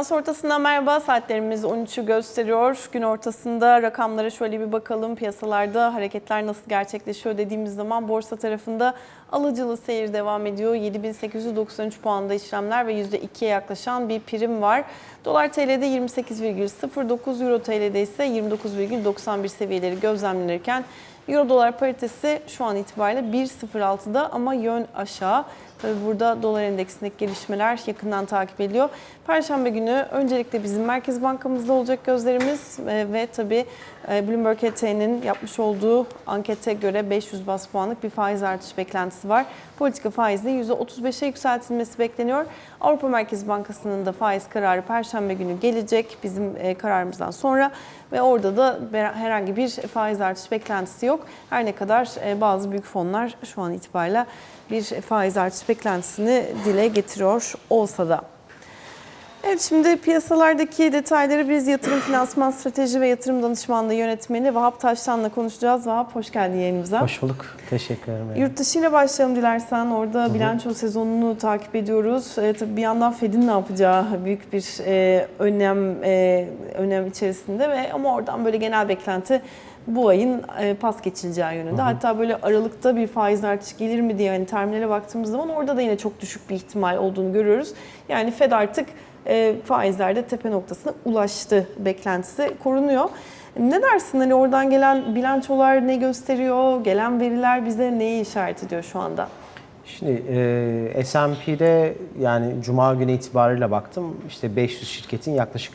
Seans ortasından merhaba. Saatlerimiz 13'ü gösteriyor. Gün ortasında rakamlara şöyle bir bakalım. Piyasalarda hareketler nasıl gerçekleşiyor dediğimiz zaman borsa tarafında alıcılı seyir devam ediyor. 7893 puanda işlemler ve %2'ye yaklaşan bir prim var. Dolar TL'de 28,09, Euro TL'de ise 29,91 seviyeleri gözlemlenirken Euro dolar paritesi şu an itibariyle 1.06'da ama yön aşağı. Tabii burada dolar endeksindeki gelişmeler yakından takip ediliyor. Perşembe günü öncelikle bizim Merkez Bankamızda olacak gözlerimiz e, ve tabii e, Bloomberg HT'nin yapmış olduğu ankete göre 500 bas puanlık bir faiz artış beklentisi var. Politika faizinin %35'e yükseltilmesi bekleniyor. Avrupa Merkez Bankası'nın da faiz kararı Perşembe günü gelecek bizim e, kararımızdan sonra ve orada da herhangi bir faiz artış beklentisi yok. Her ne kadar bazı büyük fonlar şu an itibariyle bir faiz artış beklentisini dile getiriyor olsa da. Evet şimdi piyasalardaki detayları biz yatırım finansman strateji ve yatırım danışmanlığı yönetmeni Vahap Taştan'la konuşacağız. Vahap hoş geldin yayınımıza. Hoş bulduk. Teşekkür ederim. Yurt dışı ile başlayalım dilersen. Orada bilanço sezonunu takip ediyoruz. E, tabii bir yandan Fed'in ne yapacağı büyük bir e, önem e, önem içerisinde ve ama oradan böyle genel beklenti bu ayın e, pas geçileceği yönünde. Hatta böyle Aralık'ta bir faiz artışı gelir mi diye hani terminale baktığımız zaman orada da yine çok düşük bir ihtimal olduğunu görüyoruz. Yani Fed artık e, faizlerde tepe noktasına ulaştı beklentisi korunuyor. Ne dersin hani oradan gelen bilançolar ne gösteriyor? Gelen veriler bize neyi işaret ediyor şu anda? Şimdi e, S&P'de yani Cuma günü itibariyle baktım. işte 500 şirketin yaklaşık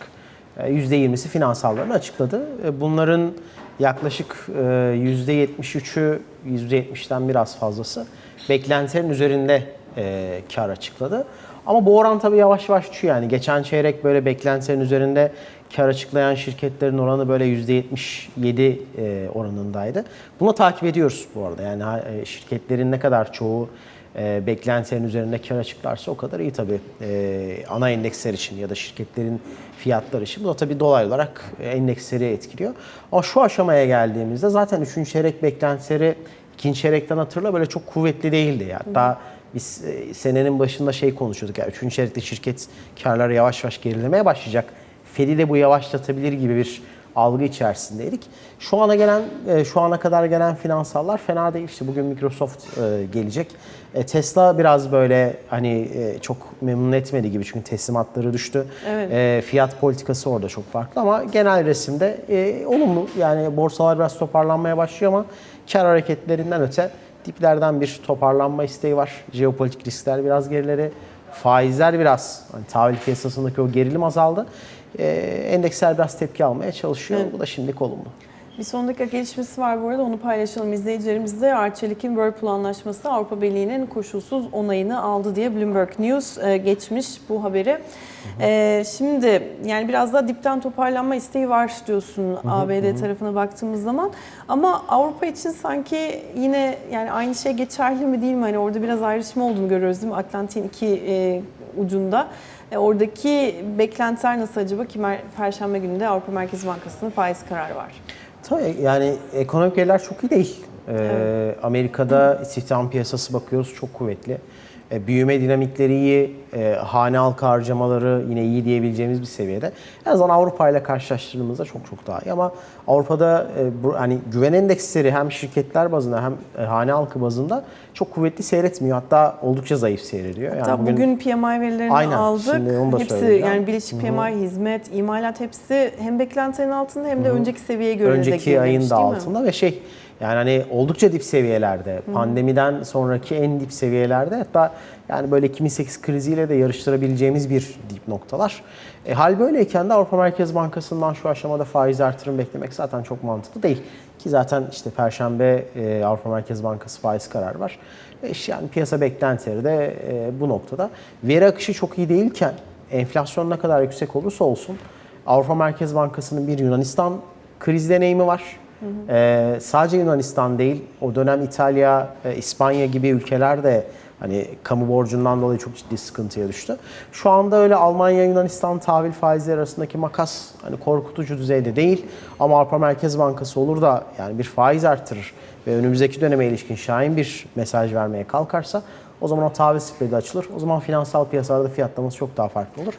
%20'si finansallarını açıkladı. E, bunların yaklaşık e, %73'ü, %70'den biraz fazlası beklentilerin üzerinde e, kar açıkladı. Ama bu oran tabii yavaş yavaş düşüyor yani. Geçen çeyrek böyle beklentilerin üzerinde kar açıklayan şirketlerin oranı böyle %77 e, oranındaydı. Bunu takip ediyoruz bu arada. Yani e, şirketlerin ne kadar çoğu e, beklentilerin üzerinde kar açıklarsa o kadar iyi tabii e, ana endeksler için ya da şirketlerin fiyatları için. Bu da tabii dolaylı olarak endeksleri etkiliyor. Ama şu aşamaya geldiğimizde zaten 3. çeyrek beklentileri ikinci çeyrekten hatırla böyle çok kuvvetli değildi. Hatta biz e, senenin başında şey konuşuyorduk. Yani 3. çeyrekte şirket karları yavaş yavaş gerilemeye başlayacak. Fed'i de bu yavaşlatabilir gibi bir algı içerisindeydik. Şu ana gelen, e, şu ana kadar gelen finansallar fena değil. İşte bugün Microsoft e, gelecek. Tesla biraz böyle hani çok memnun etmedi gibi çünkü teslimatları düştü. Evet. Fiyat politikası orada çok farklı ama genel resimde olumlu. Yani borsalar biraz toparlanmaya başlıyor ama kar hareketlerinden öte diplerden bir toparlanma isteği var. Jeopolitik riskler biraz gerileri, faizler biraz, hani tahvil piyasasındaki o gerilim azaldı. Ee, endeksler biraz tepki almaya çalışıyor. Evet. Bu da şimdilik olumlu. Bir son dakika gelişmesi var bu arada onu paylaşalım izleyicilerimizle. Arçelik'in Whirlpool anlaşması Avrupa Birliği'nin koşulsuz onayını aldı diye Bloomberg News e, geçmiş bu haberi. Hı hı. E, şimdi yani biraz daha dipten toparlanma isteği var diyorsun hı hı, ABD hı. tarafına baktığımız zaman. Ama Avrupa için sanki yine yani aynı şey geçerli mi değil mi? Hani orada biraz ayrışma olduğunu görüyoruz değil mi? Atlantik'in iki e, ucunda. E, oradaki beklentiler nasıl acaba ki Perşembe günü de Avrupa Merkez Bankası'nın faiz kararı var. Tabii yani ekonomik veriler çok iyi değil. Ee, evet. Amerika'da istihdam piyasası bakıyoruz çok kuvvetli. E, büyüme dinamikleri iyi, e, hane halkı harcamaları yine iyi diyebileceğimiz bir seviyede. En azından Avrupa ile karşılaştırdığımızda çok çok daha iyi ama Avrupa'da e, bu, hani güven endeksleri hem şirketler bazında hem e, hane halkı bazında çok kuvvetli seyretmiyor. Hatta oldukça zayıf seyrediyor. Hatta yani bugün, bugün PMI verilerini aynen, aldık. Şimdi onu da hepsi yani Birleşik PMI, Hı-hı. hizmet, imalat hepsi hem beklentilerin altında hem de Hı-hı. önceki seviyeye göre önceki de ayın da altında ve şey yani hani oldukça dip seviyelerde, Hı. pandemiden sonraki en dip seviyelerde hatta yani böyle 2008 kriziyle de yarıştırabileceğimiz bir dip noktalar. E, hal böyleyken de Avrupa Merkez Bankası'ndan şu aşamada faiz artırım beklemek zaten çok mantıklı değil. Ki zaten işte Perşembe e, Avrupa Merkez Bankası faiz kararı var. E, yani piyasa beklentileri de e, bu noktada. Veri akışı çok iyi değilken enflasyon ne kadar yüksek olursa olsun Avrupa Merkez Bankası'nın bir Yunanistan kriz deneyimi var. Ee, sadece Yunanistan değil, o dönem İtalya, e, İspanya gibi ülkeler de hani kamu borcundan dolayı çok ciddi sıkıntıya düştü. Şu anda öyle Almanya Yunanistan tahvil faizleri arasındaki makas hani korkutucu düzeyde değil ama Avrupa Merkez Bankası olur da yani bir faiz artırır ve önümüzdeki döneme ilişkin şahin bir mesaj vermeye kalkarsa o zaman o tahvil spreadi açılır. O zaman finansal piyasalarda fiyatlaması çok daha farklı olur.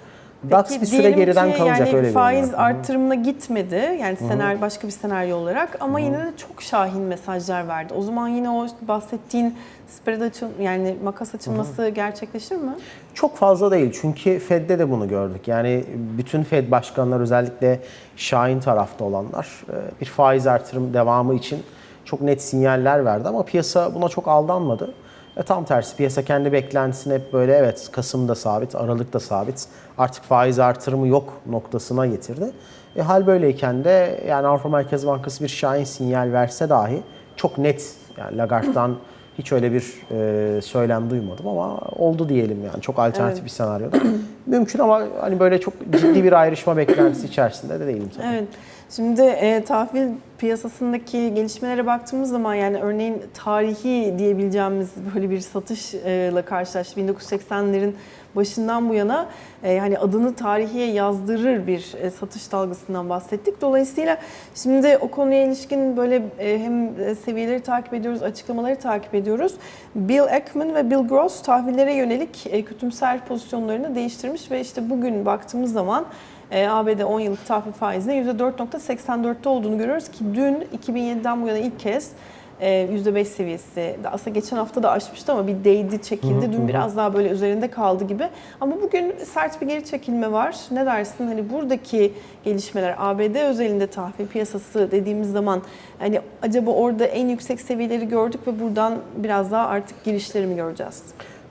DAX Peki bir süre diyelim geriden ki kalacak yani öyle faiz görünüyor. artırımına gitmedi. Yani senaryo başka bir senaryo olarak ama yine de çok şahin mesajlar verdi. O zaman yine o bahsettiğin spread açıl yani makas açılması gerçekleşir mi? Çok fazla değil çünkü Fed'de de bunu gördük. Yani bütün Fed başkanlar özellikle Şahin tarafta olanlar e, bir faiz artırım devamı için çok net sinyaller verdi ama piyasa buna çok aldanmadı. E, tam tersi piyasa kendi beklentisini hep böyle evet Kasım'da sabit, Aralık'ta sabit artık faiz artırımı yok noktasına getirdi. E, hal böyleyken de yani Avrupa Merkez Bankası bir Şahin sinyal verse dahi çok net yani Lagarde'dan hiç öyle bir e, söylem duymadım ama oldu diyelim yani çok alternatif Evet. bir senaryoda. Mümkün ama hani böyle çok ciddi bir ayrışma beklentisi içerisinde de değilim tabii. Evet. Şimdi e, tahvil piyasasındaki gelişmelere baktığımız zaman yani örneğin tarihi diyebileceğimiz böyle bir satışla karşılaştık. 1980'lerin başından bu yana e, hani adını tarihiye yazdırır bir e, satış dalgasından bahsettik. Dolayısıyla şimdi o konuya ilişkin böyle e, hem e, seviyeleri takip ediyoruz, açıklamaları takip ediyoruz. Bill Ackman ve Bill Gross tahvillere yönelik e, kütümser pozisyonlarını değiştirmiş ve işte bugün baktığımız zaman e, ABD 10 yıllık tahvil faizinin %4.84'te olduğunu görüyoruz ki dün 2007'den bu yana ilk kez e, %5 seviyesi. Aslında geçen hafta da aşmıştı ama bir değdi, çekildi. Dün biraz daha böyle üzerinde kaldı gibi. Ama bugün sert bir geri çekilme var. Ne dersin? Hani buradaki gelişmeler ABD özelinde tahvil piyasası dediğimiz zaman hani acaba orada en yüksek seviyeleri gördük ve buradan biraz daha artık girişleri mi göreceğiz?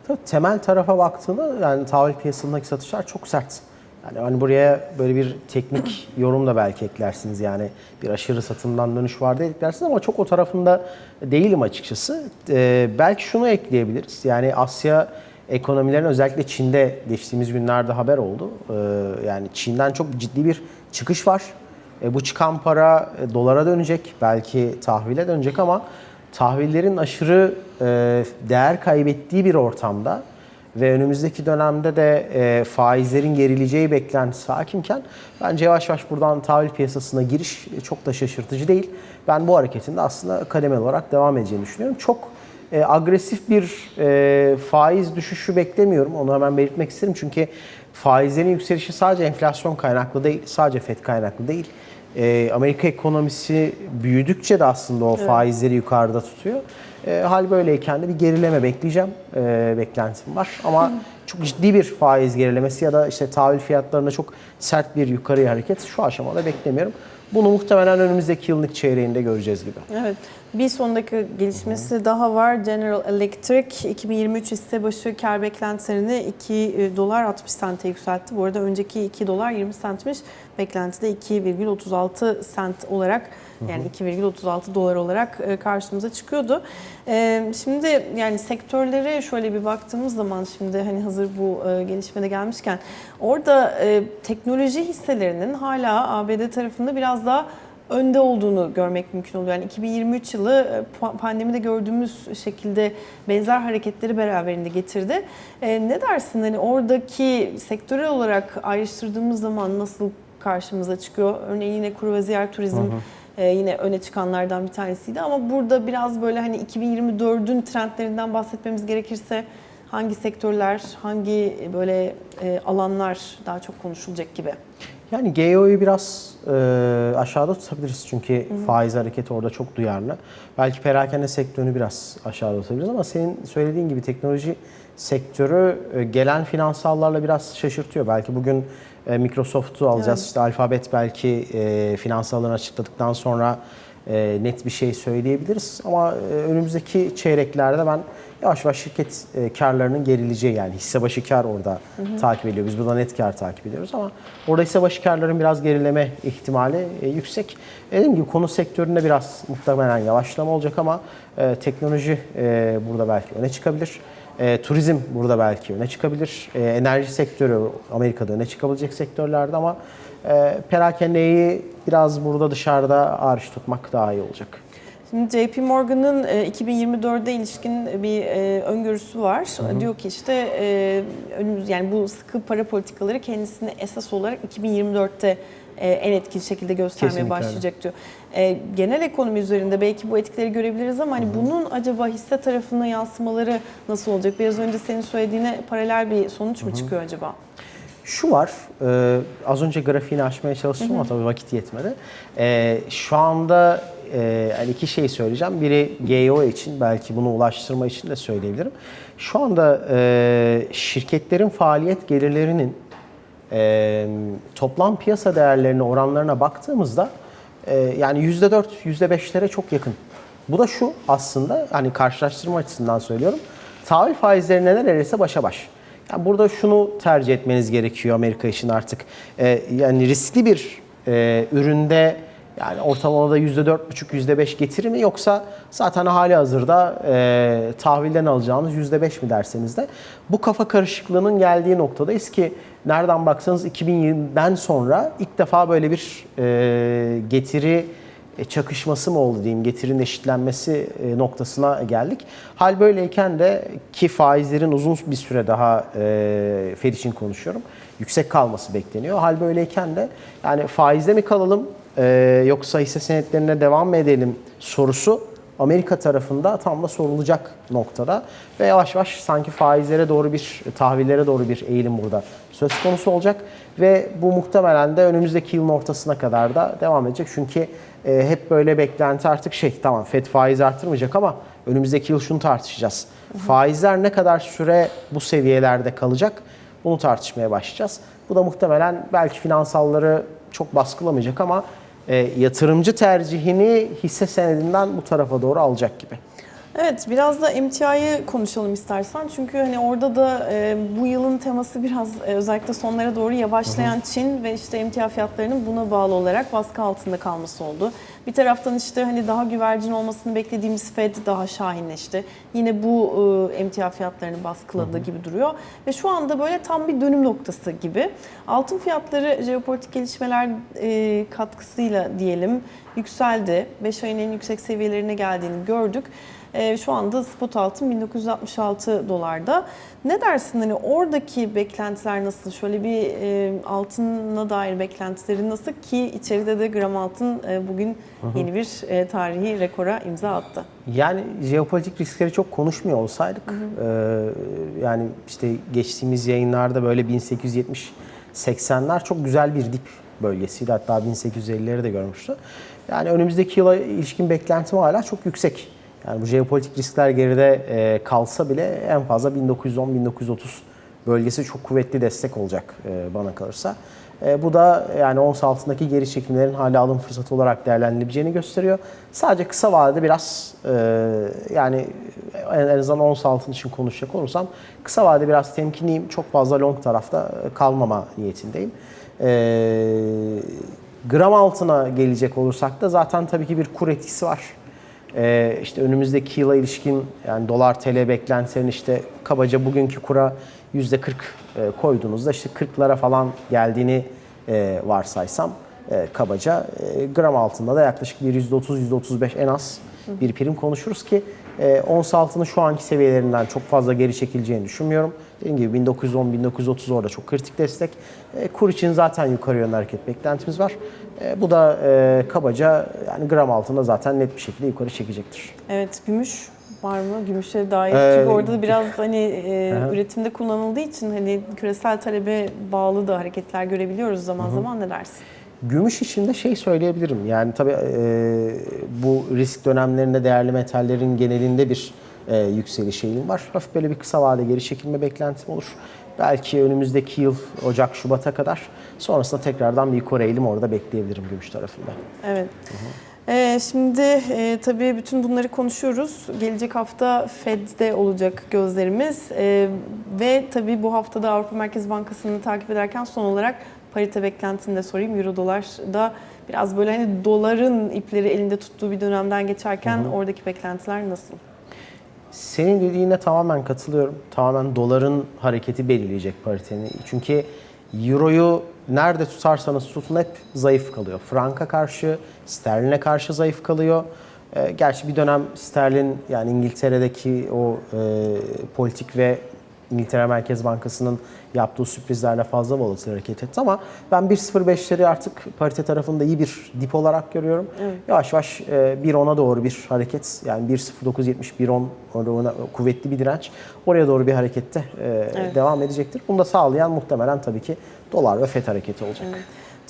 Tabii temel tarafa baktığında yani tahvil piyasasındaki satışlar çok sert. Yani hani buraya böyle bir teknik yorum da belki eklersiniz yani bir aşırı satımdan dönüş var diye eklersiniz ama çok o tarafında değilim açıkçası. Ee, belki şunu ekleyebiliriz yani Asya ekonomilerin özellikle Çin'de geçtiğimiz günlerde haber oldu. Ee, yani Çin'den çok ciddi bir çıkış var. E, bu çıkan para e, dolara dönecek belki tahvile dönecek ama tahvillerin aşırı e, değer kaybettiği bir ortamda ve önümüzdeki dönemde de e, faizlerin gerileceği beklentisi hakimken bence yavaş yavaş buradan tahvil piyasasına giriş e, çok da şaşırtıcı değil. Ben bu hareketin de aslında kademeli olarak devam edeceğini düşünüyorum. Çok e, agresif bir e, faiz düşüşü beklemiyorum. Onu hemen belirtmek isterim. Çünkü faizlerin yükselişi sadece enflasyon kaynaklı değil, sadece FED kaynaklı değil. E, Amerika ekonomisi büyüdükçe de aslında o faizleri yukarıda tutuyor. E, hal böyleyken de bir gerileme bekleyeceğim. E, beklentim var. Ama çok ciddi bir faiz gerilemesi ya da işte tahvil fiyatlarında çok sert bir yukarıya hareket şu aşamada beklemiyorum. Bunu muhtemelen önümüzdeki yıllık çeyreğinde göreceğiz gibi. Evet. Bir sonraki gelişmesi daha var. General Electric 2023 hisse başı kar beklentilerini 2 dolar 60 sente yükseltti. Bu arada önceki 2 dolar 20 centmiş. Beklentide 2,36 sent olarak yani 2,36 dolar olarak e, karşımıza çıkıyordu. E, Şimdi yani sektörlere şöyle bir baktığımız zaman şimdi hani hazır bu e, gelişmede gelmişken orada teknoloji hisselerinin hala ABD tarafında biraz daha önde olduğunu görmek mümkün oluyor. Yani 2023 yılı pa- pandemide gördüğümüz şekilde benzer hareketleri beraberinde getirdi. E, ne dersin hani oradaki sektörel olarak ayrıştırdığımız zaman nasıl karşımıza çıkıyor? Örneğin yine kuru ve ziyaret turizm e, yine öne çıkanlardan bir tanesiydi ama burada biraz böyle hani 2024'ün trendlerinden bahsetmemiz gerekirse hangi sektörler, hangi böyle e, alanlar daha çok konuşulacak gibi? Yani GEO'yu biraz e, aşağıda tutabiliriz çünkü faiz hareketi orada çok duyarlı. Belki perakende sektörünü biraz aşağıda tutabiliriz ama senin söylediğin gibi teknoloji sektörü e, gelen finansallarla biraz şaşırtıyor. Belki bugün e, Microsoft'u alacağız. Evet. İşte Alphabet belki e, finansallarını açıkladıktan sonra e, net bir şey söyleyebiliriz. Ama e, önümüzdeki çeyreklerde ben yavaş yavaş şirket e, karlarının gerileceği yani hisse başı kar orada takip ediyor. Biz burada net kar takip ediyoruz ama orada hisse başı karların biraz gerileme ihtimali e, yüksek. Dediğim gibi konu sektöründe biraz muhtemelen yavaşlama olacak ama e, teknoloji e, burada belki öne çıkabilir. E, turizm burada belki öne çıkabilir. E, enerji sektörü Amerika'da öne çıkabilecek sektörlerde ama e, perakendeyi biraz burada dışarıda hariç tutmak daha iyi olacak. Şimdi JP Morgan'ın e, 2024'e ilişkin bir e, öngörüsü var. Diyor ki işte e, önümüz yani bu sıkı para politikaları kendisini esas olarak 2024'te e, en etkili şekilde göstermeye Kesinlikle başlayacak diyor. E, genel ekonomi üzerinde belki bu etkileri görebiliriz ama hani bunun acaba hisse tarafına yansımaları nasıl olacak? Biraz önce senin söylediğine paralel bir sonuç mu çıkıyor acaba? Şu var, e, az önce grafiğini açmaya çalıştım ama tabii vakit yetmedi. E, şu anda e, hani iki şey söyleyeceğim. Biri GEO için, belki bunu ulaştırma için de söyleyebilirim. Şu anda e, şirketlerin faaliyet gelirlerinin e, toplam piyasa değerlerine oranlarına baktığımızda e, yani %4, %5'lere çok yakın. Bu da şu aslında hani karşılaştırma açısından söylüyorum. Tahvil faizlerine neredeyse başa baş. Yani burada şunu tercih etmeniz gerekiyor Amerika için artık. E, yani riskli bir e, üründe yani ortalamada %4,5, %5 getiri mi yoksa zaten hali hazırda e, tahvilden alacağınız %5 mi derseniz de bu kafa karışıklığının geldiği noktadayız ki nereden baksanız 2020'den sonra ilk defa böyle bir e, getiri e, çakışması mı oldu diyeyim, getirinin eşitlenmesi e, noktasına geldik. Hal böyleyken de ki faizlerin uzun bir süre daha e, Fed için konuşuyorum, yüksek kalması bekleniyor. Hal böyleyken de yani faizde mi kalalım e, yoksa hisse senetlerine devam mı edelim sorusu Amerika tarafında tam da sorulacak noktada ve yavaş yavaş sanki faizlere doğru bir, tahvillere doğru bir eğilim burada söz konusu olacak ve bu muhtemelen de önümüzdeki yılın ortasına kadar da devam edecek. Çünkü e, hep böyle beklenti artık şey tamam FED faiz artırmayacak ama önümüzdeki yıl şunu tartışacağız. Faizler ne kadar süre bu seviyelerde kalacak bunu tartışmaya başlayacağız. Bu da muhtemelen belki finansalları çok baskılamayacak ama e, yatırımcı tercihini hisse senedinden bu tarafa doğru alacak gibi. Evet biraz da emtiayı konuşalım istersen. Çünkü hani orada da e, bu yılın teması biraz e, özellikle sonlara doğru yavaşlayan Çin ve işte emtia fiyatlarının buna bağlı olarak baskı altında kalması oldu. Bir taraftan işte hani daha güvercin olmasını beklediğimiz Fed daha şahinleşti. Yine bu e, emtia fiyatlarını baskıladığı gibi duruyor. Ve şu anda böyle tam bir dönüm noktası gibi. Altın fiyatları jeopolitik gelişmeler e, katkısıyla diyelim yükseldi. 5 ayın en yüksek seviyelerine geldiğini gördük. Ee, şu anda spot altın 1966 dolarda. Ne dersin hani oradaki beklentiler nasıl? Şöyle bir e, altına dair beklentileri nasıl ki içeride de gram altın e, bugün yeni bir e, tarihi rekora imza attı. Yani jeopolitik riskleri çok konuşmuyor olsaydık, e, yani işte geçtiğimiz yayınlarda böyle 1870 80'ler çok güzel bir dip bölgesiydi. Hatta 1850'leri de görmüştü. Yani önümüzdeki yıla ilişkin beklentim hala çok yüksek. Yani bu jeopolitik riskler geride e, kalsa bile en fazla 1910-1930 bölgesi çok kuvvetli destek olacak e, bana kalırsa. E, bu da yani ons altındaki geri çekimlerin hala alım fırsatı olarak değerlendirilebileceğini gösteriyor. Sadece kısa vadede biraz e, yani en, en azından ons altın için konuşacak olursam kısa vadede biraz temkinliyim. Çok fazla long tarafta kalmama niyetindeyim. E, gram altına gelecek olursak da zaten tabii ki bir kur etkisi var. Ee, işte önümüzdeki yıla ilişkin yani dolar TL beklentilerin işte kabaca bugünkü kura yüzde 40 e, koyduğunuzda işte 40'lara falan geldiğini e, varsaysam e, kabaca e, gram altında da yaklaşık bir yüzde 30 yüzde 35 en az bir prim konuşuruz ki e, ons altının şu anki seviyelerinden çok fazla geri çekileceğini düşünmüyorum. Dediğim gibi 1910-1930 orada çok kritik destek. E, kur için zaten yukarı yönlü hareket beklentimiz var. E, bu da e, kabaca yani gram altında zaten net bir şekilde yukarı çekecektir. Evet gümüş var mı? Gümüşe dair. Ee, Çünkü orada da biraz hani e, üretimde kullanıldığı için hani küresel talebe bağlı da hareketler görebiliyoruz zaman zaman ne dersin? Gümüş için de şey söyleyebilirim. Yani tabii e, bu risk dönemlerinde değerli metallerin genelinde bir e, yükseliş eğilim var. Hafif böyle bir kısa vade geri çekilme beklentim olur. Belki önümüzdeki yıl Ocak, Şubat'a kadar. Sonrasında tekrardan bir yukarı eğilim orada bekleyebilirim gümüş tarafında. Evet. Ee, şimdi e, tabii bütün bunları konuşuyoruz. Gelecek hafta Fed'de olacak gözlerimiz Ee, ve tabii bu haftada Avrupa Merkez Bankası'nı takip ederken son olarak parite beklentini de sorayım. Euro dolar da biraz böyle hani doların ipleri elinde tuttuğu bir dönemden geçerken oradaki beklentiler nasıl? Senin dediğine tamamen katılıyorum. Tamamen doların hareketi belirleyecek paritenin. Çünkü euroyu nerede tutarsanız tutun hep zayıf kalıyor. Franka karşı, sterline karşı zayıf kalıyor. Ee, gerçi bir dönem sterlin yani İngiltere'deki o e, politik ve İngiltere Merkez Bankası'nın yaptığı sürprizlerle fazla volatil hareket etti ama ben 1.05'leri artık parite tarafında iyi bir dip olarak görüyorum. Yavaş yavaş e, 1.10'a doğru bir hareket yani 1.0970 1.10 oranına kuvvetli bir direnç oraya doğru bir harekette e, devam edecektir. Bunu da sağlayan muhtemelen tabii ki dolar ve FED hareketi olacak.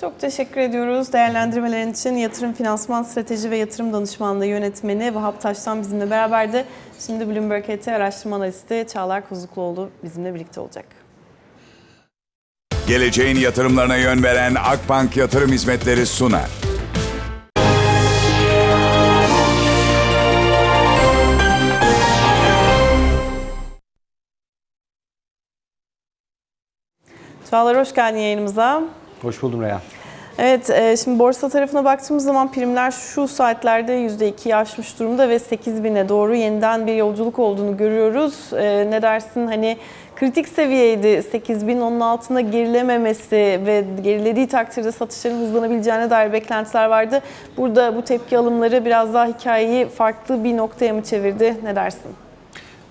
Çok teşekkür ediyoruz değerlendirmelerin için. Yatırım Finansman Strateji ve Yatırım Danışmanlığı Yönetmeni Vahap Taş'tan bizimle beraberdi. Şimdi Bloomberg ET araştırma analisti Çağlar Kozukluoğlu bizimle birlikte olacak. Geleceğin yatırımlarına yön veren Akbank Yatırım Hizmetleri sunar. Çağlar hoş geldin yayınımıza. Hoş buldum Reyhan. Evet, e, şimdi borsa tarafına baktığımız zaman primler şu saatlerde %2'yi aşmış durumda ve 8000'e doğru yeniden bir yolculuk olduğunu görüyoruz. E, Ne dersin hani kritik seviyeydi 8000 onun altında gerilememesi ve gerilediği takdirde satışların hızlanabileceğine dair beklentiler vardı. Burada bu tepki alımları biraz daha hikayeyi farklı bir noktaya mı çevirdi? Ne dersin?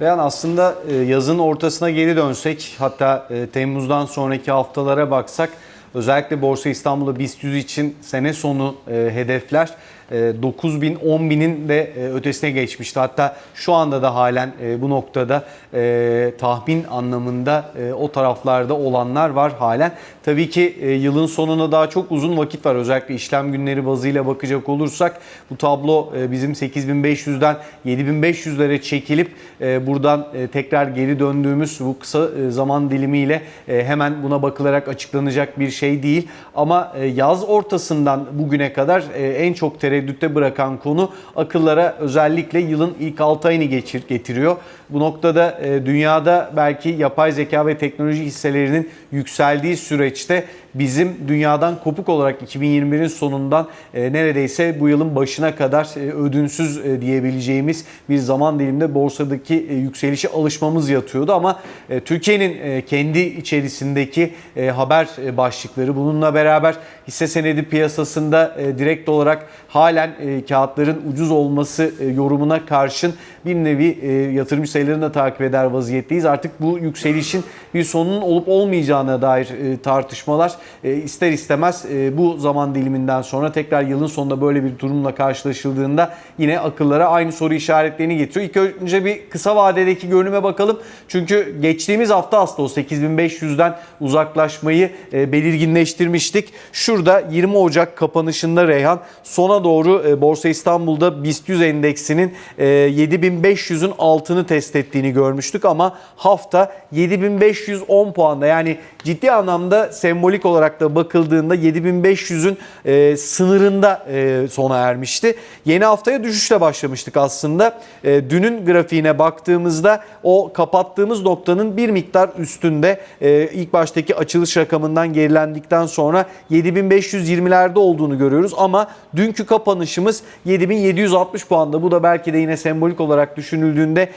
Reyhan aslında e, yazın ortasına geri dönsek hatta Temmuz'dan sonraki haftalara baksak özellikle Borsa İstanbul'da BIST 100 için sene sonu e, hedefler 9 bin 10 binin de e, ötesine geçmişti. Hatta şu anda da halen e, bu noktada e, tahmin anlamında e, o taraflarda olanlar var halen. Tabii ki e, yılın sonuna daha çok uzun vakit var. Özellikle işlem günleri bazıyla bakacak olursak bu tablo e, bizim 8500'den 7500'lere çekilip e, buradan e, tekrar geri döndüğümüz bu kısa e, zaman dilimiyle e, hemen buna bakılarak açıklanacak bir şey değil. Ama e, yaz ortasından bugüne kadar e, en çok tereddütte bırakan konu akıllara özellikle yılın ilk 6 ayını geçir, getiriyor. Bu noktada e, dünyada belki yapay zeka ve teknoloji hisselerinin yükseldiği süreçte bizim dünyadan kopuk olarak 2021'in sonundan e, neredeyse bu yılın başına kadar e, ödünsüz diyebileceğimiz bir zaman diliminde borsadaki yükselişe alışmamız yatıyordu. Ama Türkiye'nin kendi içerisindeki haber başlıkları bununla beraber hisse senedi piyasasında direkt olarak halen kağıtların ucuz olması yorumuna karşın bir nevi yatırımcı sayılarını da takip eder vaziyetteyiz. Artık bu yükselişin bir sonunun olup olmayacağına dair e, tartışmalar e, ister istemez e, bu zaman diliminden sonra tekrar yılın sonunda böyle bir durumla karşılaşıldığında yine akıllara aynı soru işaretlerini getiriyor. İlk önce bir kısa vadedeki görünüme bakalım. Çünkü geçtiğimiz hafta aslında o 8500'den uzaklaşmayı belirginleştirmiştik. Şurada 20 Ocak kapanışında Reyhan sona doğru Borsa İstanbul'da BIST 100 endeksinin e, 7500'ün altını test ettiğini görmüştük ama hafta 7510 puanda yani ciddi anlamda sembolik olarak da bakıldığında 7500'ün e, sınırında e, sona ermişti. Yeni haftaya düşüşle başlamıştık aslında. E, dünün grafiğine baktığımızda o kapattığımız noktanın bir miktar üstünde e, ilk baştaki açılış rakamından gerilendikten sonra 7520'lerde olduğunu görüyoruz ama dünkü kapanışımız 7760 puanda. Bu da belki de yine sembolik olarak düşünüldüğünde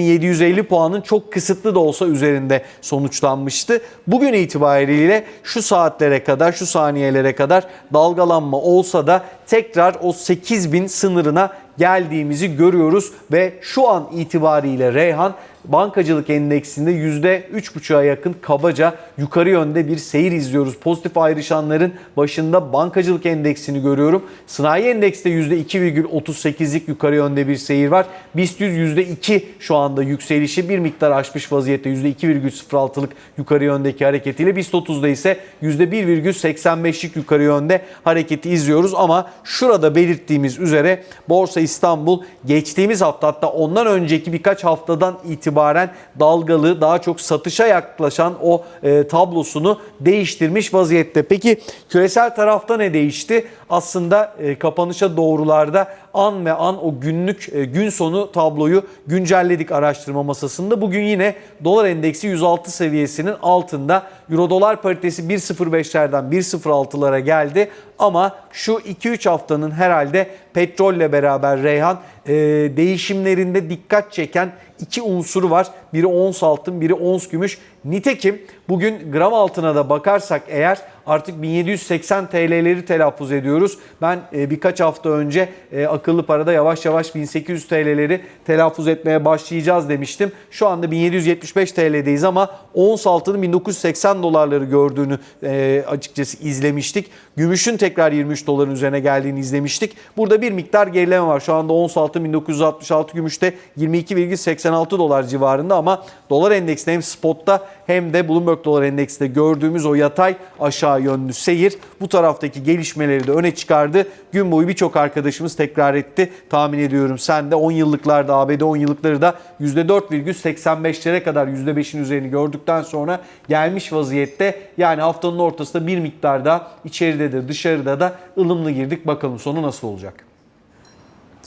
7750 puanın çok kısıtlı da olsa üzerinde sonuçlanmıştı. Bugün itibariyle şu saatlere kadar, şu saniyelere kadar dalgalanma olsa da tekrar o 8000 sınırına geldiğimizi görüyoruz ve şu an itibariyle Reyhan bankacılık endeksinde %3,5'a yakın kabaca yukarı yönde bir seyir izliyoruz. Pozitif ayrışanların başında bankacılık endeksini görüyorum. Sanayi endekste %2,38'lik yukarı yönde bir seyir var. BIST 100 %2 şu anda yükselişi bir miktar aşmış vaziyette %2,06'lık yukarı yöndeki hareketiyle. BIST 30'da ise %1,85'lik yukarı yönde hareketi izliyoruz ama şurada belirttiğimiz üzere Borsa İstanbul geçtiğimiz hafta hatta ondan önceki birkaç haftadan itibaren dalgalı daha çok satışa yaklaşan o e, tablosunu değiştirmiş vaziyette. Peki küresel tarafta ne değişti? Aslında e, kapanışa doğrularda an ve an o günlük e, gün sonu tabloyu güncelledik araştırma masasında. Bugün yine dolar endeksi 106 seviyesinin altında. Euro dolar paritesi 1.05'lerden 1.06'lara geldi ama şu 2-3 haftanın herhalde petrolle beraber Reyhan e, değişimlerinde dikkat çeken iki unsuru var. Biri ons altın, biri ons gümüş. Nitekim bugün gram altına da bakarsak eğer artık 1780 TL'leri telaffuz ediyoruz. Ben e, birkaç hafta önce e, akıllı parada yavaş yavaş 1800 TL'leri telaffuz etmeye başlayacağız demiştim. Şu anda 1775 TL'deyiz ama ons altının 1980 dolarları gördüğünü e, açıkçası izlemiştik. Gümüşün tekrar 23 doların üzerine geldiğini izlemiştik. Burada bir miktar gerileme var. Şu anda ons altın 1966 gümüşte 22,86 dolar civarında ama dolar endeksinde hem spotta hem de Bloomberg dolar endeksinde gördüğümüz o yatay aşağı yönlü seyir bu taraftaki gelişmeleri de öne çıkardı. Gün boyu birçok arkadaşımız tekrar etti. Tahmin ediyorum sen de 10 yıllıklarda ABD 10 yıllıkları da %4,85'lere kadar %5'in üzerini gördükten sonra gelmiş vaziyette. Yani haftanın ortasında bir miktar daha içeride de dışarıda da ılımlı girdik. Bakalım sonu nasıl olacak?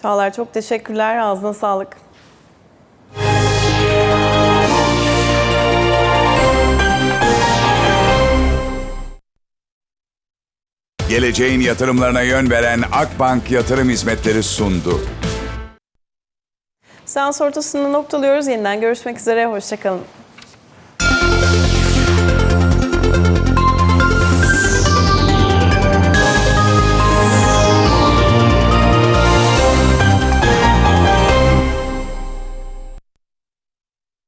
Çağlar çok teşekkürler. Ağzına sağlık. Geleceğin yatırımlarına yön veren Akbank Yatırım Hizmetleri sundu. Seans ortasında noktalıyoruz. Yeniden görüşmek üzere. Hoşçakalın.